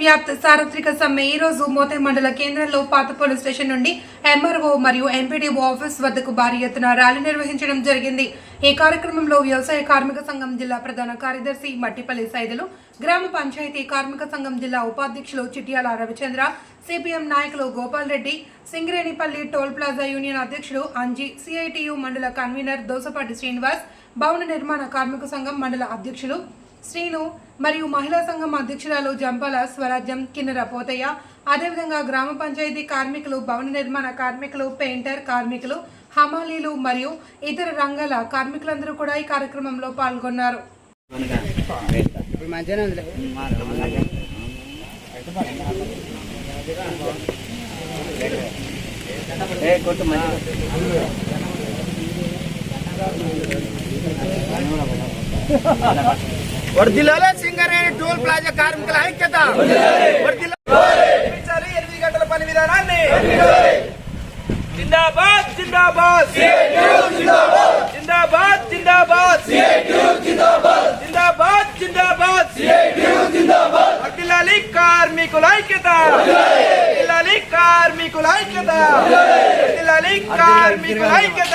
వ్యాప్త సార్వత్రిక సమ్మె ఈ రోజు మోతే మండల కేంద్రంలో పాత పోలీస్ స్టేషన్ నుండి ఎంఆర్ఓ మరియు ఎంపీడీఓ ఆఫీస్ వద్దకు భారీ ఎత్తున ర్యాలీ నిర్వహించడం జరిగింది. ఈ కార్యక్రమంలో వ్యవసాయ కార్మిక సంఘం జిల్లా ప్రధాన కార్యదర్శి మట్టిపల్లి సైదులు గ్రామ పంచాయతీ కార్మిక సంఘం జిల్లా ఉపాధ్యక్షులు చిట్యాల రవిచంద్ర సిపిఎం నాయకులు Gopal Reddy Singarenipalli toll plaza union అధ్యక్షుడు అంజీ సిఐటియు మండల కన్వీనర్ దోసపాటి శ్రీనివాస్ భవన నిర్మాణ కార్మిక సంఘం మండల అధ్యక్షులు శ్రీను మరియు మహిళా సంఘం అధ్యక్షురాలు జంపాల స్వరాజ్యం కిన్నెర పోతయ్య అదేవిధంగా గ్రామ పంచాయతీ కార్మికులు భవన నిర్మాణ కార్మికులు పెయింటర్ కార్మికులు హమాలీలు మరియు ఇతర రంగాల కార్మికులందరూ కూడా ఈ కార్యక్రమంలో పాల్గొన్నారు. వర్దిల్లాలే సింగరేణి టోల్ ప్లాజా కార్మికుల ఐక్యత. ఎనిమిది గంటల పని విధానాన్ని. జిందాబాద్ జిందాబాద్ జిందాబాద్ జిందాబాద్ జిందాబాద్ వర్ధిల్లాలి కార్మికుల ఐక్యత వర్ధిల్లాలి కార్మికుల ఐక్యత వర్ధిల్లాలి కార్మికుల ఐక్యత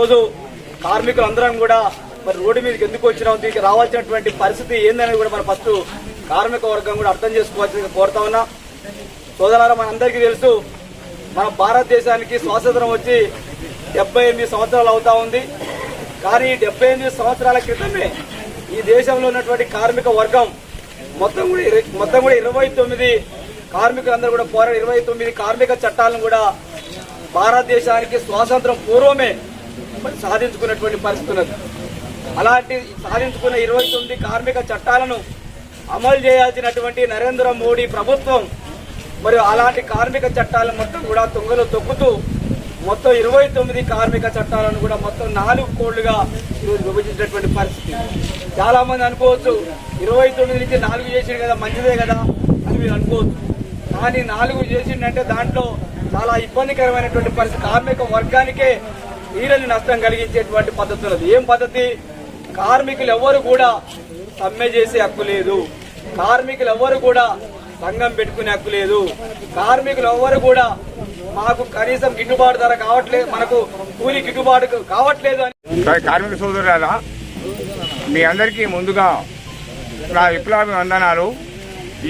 రోజు కార్మికులందరం కూడా మరి రోడ్డు మీదకి ఎందుకు వచ్చినాం? దీనికి రావాల్సినటువంటి పరిస్థితి ఏందనేది కూడా మన ఫస్ట్ కార్మిక వర్గం కూడా అర్థం చేసుకోవాల్సింది కోరుతా ఉన్నా. మన మనందరికీ తెలుసు మన భారతదేశానికి స్వాతంత్రం వచ్చి డెబ్బై ఎనిమిది సంవత్సరాలు అవుతా ఉంది. కానీ ఈ డెబ్బై ఎనిమిది సంవత్సరాల క్రితమే ఈ దేశంలో ఉన్నటువంటి కార్మిక వర్గం మొత్తం కూడా మొత్తం కూడా ఇరవై తొమ్మిది కార్మికులందరూ కూడా పోరాడు ఇరవై తొమ్మిది కార్మిక చట్టాలను కూడా భారతదేశానికి స్వాతంత్రం పూర్వమే మరి సాధించుకున్నటువంటి పరిస్థితి ఉన్నది. అలాంటి సాధించుకున్న ఇరవై తొమ్మిది కార్మిక చట్టాలను అమలు చేయాల్సినటువంటి నరేంద్ర మోడీ ప్రభుత్వం మరియు అలాంటి కార్మిక చట్టాలను మొత్తం కూడా తుంగలో తొక్కుతూ మొత్తం ఇరవై తొమ్మిది కార్మిక చట్టాలను కూడా మొత్తం నాలుగు కోళ్ళుగా ఈరోజు విభజించినటువంటి పరిస్థితి. చాలా మంది అనుకోవచ్చు ఇరవై తొమ్మిది నుంచి నాలుగు చేసిండు కదా మంచిదే కదా అని మీరు అనుకోవచ్చు. కానీ నాలుగు చేసిండంటే దాంట్లో చాలా ఇబ్బందికరమైనటువంటి పరిస్థితి. కార్మిక వర్గానికే నీళ్ళని నష్టం కలిగించేటువంటి పద్ధతి ఉన్నది. ఏం పద్ధతి? కార్మికులు ఎవరు కూడా సమ్మె చేసే హక్కు లేదు. కార్మికులు ఎవరు కూడా సంఘం పెట్టుకునే హక్కు లేదు. కార్మికులు ఎవరు కూడా మాకు కనీసం గిట్టుబాటు ధర కావట్లేదు మనకు కూలి గిట్టుబాటు కావట్లేదు అని. కార్మిక సోదరులారా మీ అందరికీ ముందుగా నా విప్లవ వందనాలు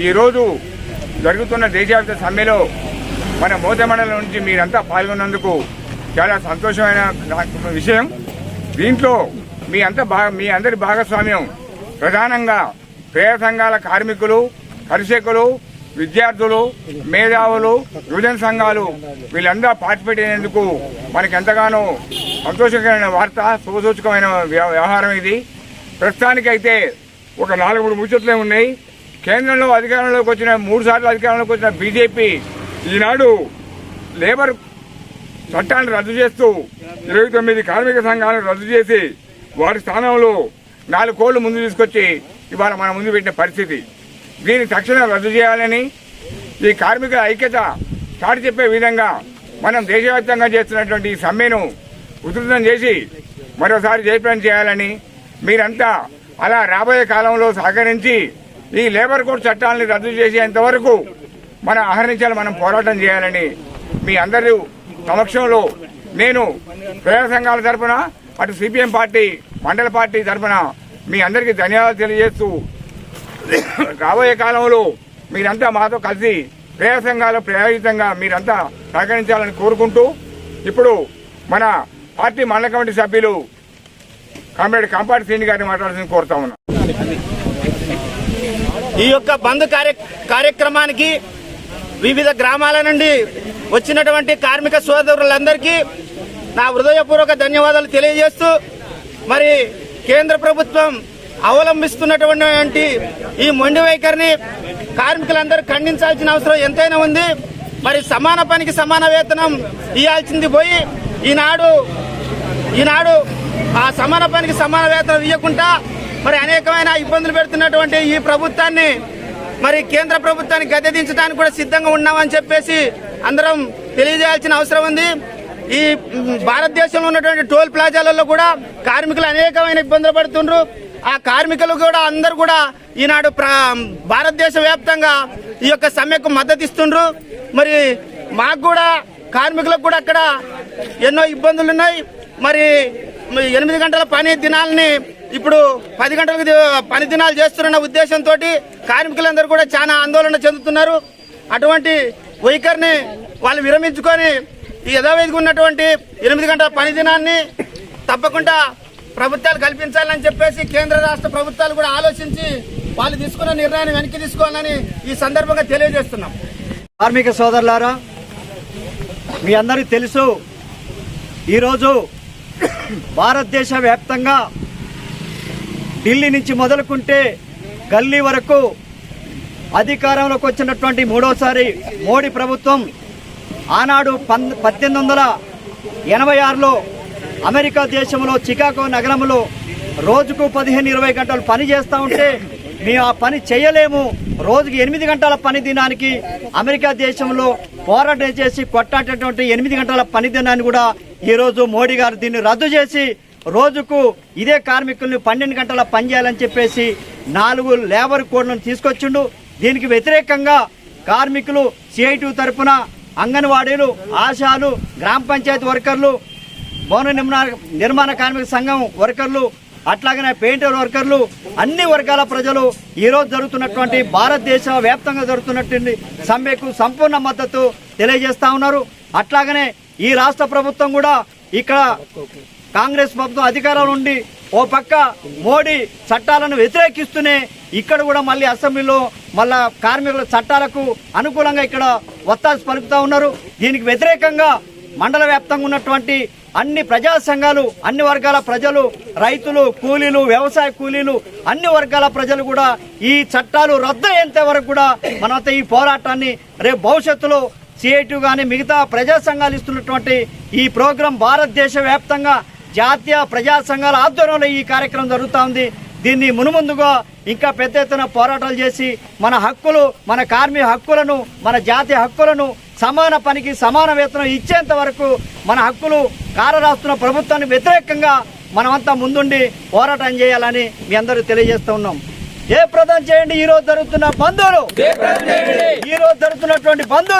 ఈరోజు జరుగుతున్న దేశవ్యాప్త సమ్మెలో మన మోత మండలం నుంచి మీరంతా పాల్గొన్నందుకు చాలా సంతోషమైన విషయం. దీంట్లో మీ అంత మీ అందరి భాగస్వామ్యం ప్రధానంగా పేద సంఘాల కార్మికులు కర్షకులు విద్యార్థులు మేధావులు యువజన సంఘాలు వీళ్ళందరూ పార్టిసిపేట్ అయినందుకు మనకి ఎంతగానో సంతోషకరమైన వార్త శుభసూచకమైన వ్య- వ్యవహారం ఇది. ప్రస్తుతానికైతే ఒక నాలుగు మూడు ముచ్చట్లే ఉన్నాయి. కేంద్రంలో అధికారంలోకి వచ్చిన మూడు సార్లు అధికారంలోకి వచ్చిన బీజేపీ ఈనాడు లేబర్ చట్టాన్ని రద్దు చేస్తూ ఇరవై తొమ్మిది కార్మిక సంఘాలను రద్దు చేసి వారి స్థానంలో నాలుగు కోళ్ళు ముందు తీసుకొచ్చి ఇవాళ మన ముందు పెట్టిన పరిస్థితి. దీన్ని తక్షణం రద్దు చేయాలని ఈ కార్మికుల ఐక్యత చాటి చెప్పే విధంగా మనం దేశవ్యాప్తంగా చేస్తున్నటువంటి ఈ సమ్మెను ఉధృతం చేసి మరోసారి జయప్రదం చేయాలని మీరంతా అలా రాబోయే కాలంలో సహకరించి ఈ లేబర్ కోడ్ చట్టాలని రద్దు చేసేంత వరకు మన అహర్నిశలు మనం పోరాటం చేయాలని మీ అందరూ సమక్షంలో నేను ప్రజా సంఘాల తరఫున అటు సిపిఎం పార్టీ మండల పార్టీ తరఫున మీ అందరికీ ధన్యవాదాలు తెలియజేస్తూ రాబోయే కాలంలో మీరంతా మాతో కలిసి ప్రజా సంఘాలు ప్రయోజితంగా మీరంతా సహకరించాలని కోరుకుంటూ ఇప్పుడు మన పార్టీ మండల కమిటీ సభ్యులు కామ్రేడ్ కంపాటి శ్రీని గారిని మాట్లాడాల్సింది కోరుతా ఉన్నాం. ఈ యొక్క బంద్ కార్య కార్యక్రమానికి వివిధ గ్రామాల నుండి వచ్చినటువంటి కార్మిక సోదరులందరికీ నా హృదయపూర్వక ధన్యవాదాలు తెలియజేస్తూ మరి కేంద్ర ప్రభుత్వం అవలంబిస్తున్నటువంటి ఈ మొండి వైఖరిని కార్మికులందరూ ఖండించాల్సిన అవసరం ఎంతైనా ఉంది. మరి సమాన పనికి సమాన వేతనం ఇవ్వాల్సింది పోయి ఈనాడు ఈనాడు ఆ సమాన పనికి సమాన వేతనం ఇవ్వకుండా మరి అనేకమైన ఇబ్బందులు పెడుతున్నటువంటి ఈ ప్రభుత్వాన్ని మరి కేంద్ర ప్రభుత్వాన్ని గద్దెదించడానికి కూడా సిద్ధంగా ఉన్నామని చెప్పేసి అందరం తెలియజేయాల్సిన అవసరం ఉంది. ఈ భారతదేశంలో ఉన్నటువంటి టోల్ ప్లాజాలలో కూడా కార్మికులు అనేకమైన ఇబ్బందులు పడుతుండ్రు. ఆ కార్మికులు కూడా అందరు కూడా ఈనాడు భారతదేశ వ్యాప్తంగా ఈ యొక్క సమ్మెకు మద్దతు ఇస్తుండ్రు మరి మాకు కూడా కార్మికులకు కూడా అక్కడ ఎన్నో ఇబ్బందులు ఉన్నాయి. మరి ఎనిమిది గంటల పని దినాలని ఇప్పుడు పది గంటలకు పని దినాలు చేస్తున్న ఉద్దేశంతో కార్మికులందరూ కూడా చాలా ఆందోళన చెందుతున్నారు. అటువంటి వైఖరిని వాళ్ళు విరమించుకొని ఈ యథావిధిగా ఉన్నటువంటి ఎనిమిది గంటల పని దినాన్ని తప్పకుండా ప్రభుత్వాలు కల్పించాలని చెప్పేసి కేంద్ర రాష్ట్ర ప్రభుత్వాలు కూడా ఆలోచించి వాళ్ళు తీసుకున్న నిర్ణయాన్ని వెనక్కి తీసుకోవాలని ఈ సందర్భంగా తెలియజేస్తున్నాం. కార్మిక సోదరులారా మీ అందరికీ తెలుసు ఈరోజు భారతదేశ వ్యాప్తంగా ఢిల్లీ నుంచి మొదలుకుంటే గల్లీ వరకు అధికారంలోకి వచ్చినటువంటి మూడోసారి మోడీ ప్రభుత్వం ఆనాడు పన్ పద్దెనిమిది వందల ఎనభై ఆరులో అమెరికా దేశంలో చికాగో నగరంలో రోజుకు పదిహేను ఇరవై గంటలు పని చేస్తూ ఉంటే మేము ఆ పని చేయలేము. రోజుకి ఎనిమిది గంటల పని దినానికి అమెరికా దేశంలో పోరాటం చేసి కొట్టాటటువంటి ఎనిమిది గంటల పని దినాన్ని కూడా ఈరోజు మోడీ గారు దీన్ని రద్దు చేసి రోజుకు ఇదే కార్మికుల్ని పన్నెండు గంటల పని చేయాలని చెప్పేసి నాలుగు లేబర్ కోడ్లను తీసుకొచ్చిండు. దీనికి వ్యతిరేకంగా కార్మికులు సిఐటి తరపున అంగన్వాడీలు ఆశాలు గ్రామ పంచాయతీ వర్కర్లు భవన నిర్మాణ నిర్మాణ కార్మిక సంఘం వర్కర్లు అట్లాగనే పెయింటర్ వర్కర్లు అన్ని వర్గాల ప్రజలు ఈరోజు జరుగుతున్నటువంటి భారతదేశ వ్యాప్తంగా జరుగుతున్నటువంటి సమ్మెకు సంపూర్ణ మద్దతు తెలియజేస్తా ఉన్నారు. అట్లాగనే ఈ రాష్ట్ర ప్రభుత్వం కూడా ఇక్కడ కాంగ్రెస్ ప్రభుత్వం అధికారంలో ఉండి ఓ పక్క మోడీ చట్టాలను వ్యతిరేకిస్తూనే ఇక్కడ కూడా మళ్ళీ అసెంబ్లీలో మళ్ళా కార్మికుల చట్టాలకు అనుకూలంగా ఇక్కడ వత్తాసు పలుకుతూ ఉన్నారు. దీనికి వ్యతిరేకంగా మండల వ్యాప్తంగా ఉన్నటువంటి అన్ని ప్రజా సంఘాలు అన్ని వర్గాల ప్రజలు రైతులు కూలీలు వ్యవసాయ కూలీలు అన్ని వర్గాల ప్రజలు కూడా ఈ చట్టాలు రద్దు అయ్యేంత వరకు కూడా మనతో ఈ పోరాటాన్ని రేపు భవిష్యత్తులో సిఐటి కానీ మిగతా ప్రజా సంఘాలు ఇస్తున్నటువంటి ఈ ప్రోగ్రాం భారతదేశ వ్యాప్తంగా జాతీయ ప్రజా సంఘాల ఆధ్వర్యంలో ఈ కార్యక్రమం జరుగుతూ ఉంది. దీన్ని మునుముందుగా ఇంకా పెద్ద ఎత్తున పోరాటాలు చేసి మన హక్కులు మన కార్మిక హక్కులను మన జాతీయ హక్కులను సమాన పనికి సమాన వేతనం ఇచ్చేంత వరకు మన హక్కులు కారరాస్తున్న ప్రభుత్వానికి వ్యతిరేకంగా మనమంతా ముందుండి పోరాటం చేయాలని మీ అందరూ తెలియజేస్తూ ఉన్నాం. ఏ ప్రధానం చేయండి? ఈ రోజు జరుగుతున్న బంధువులు. ఈ రోజు జరుగుతున్నటువంటి బంధువులు.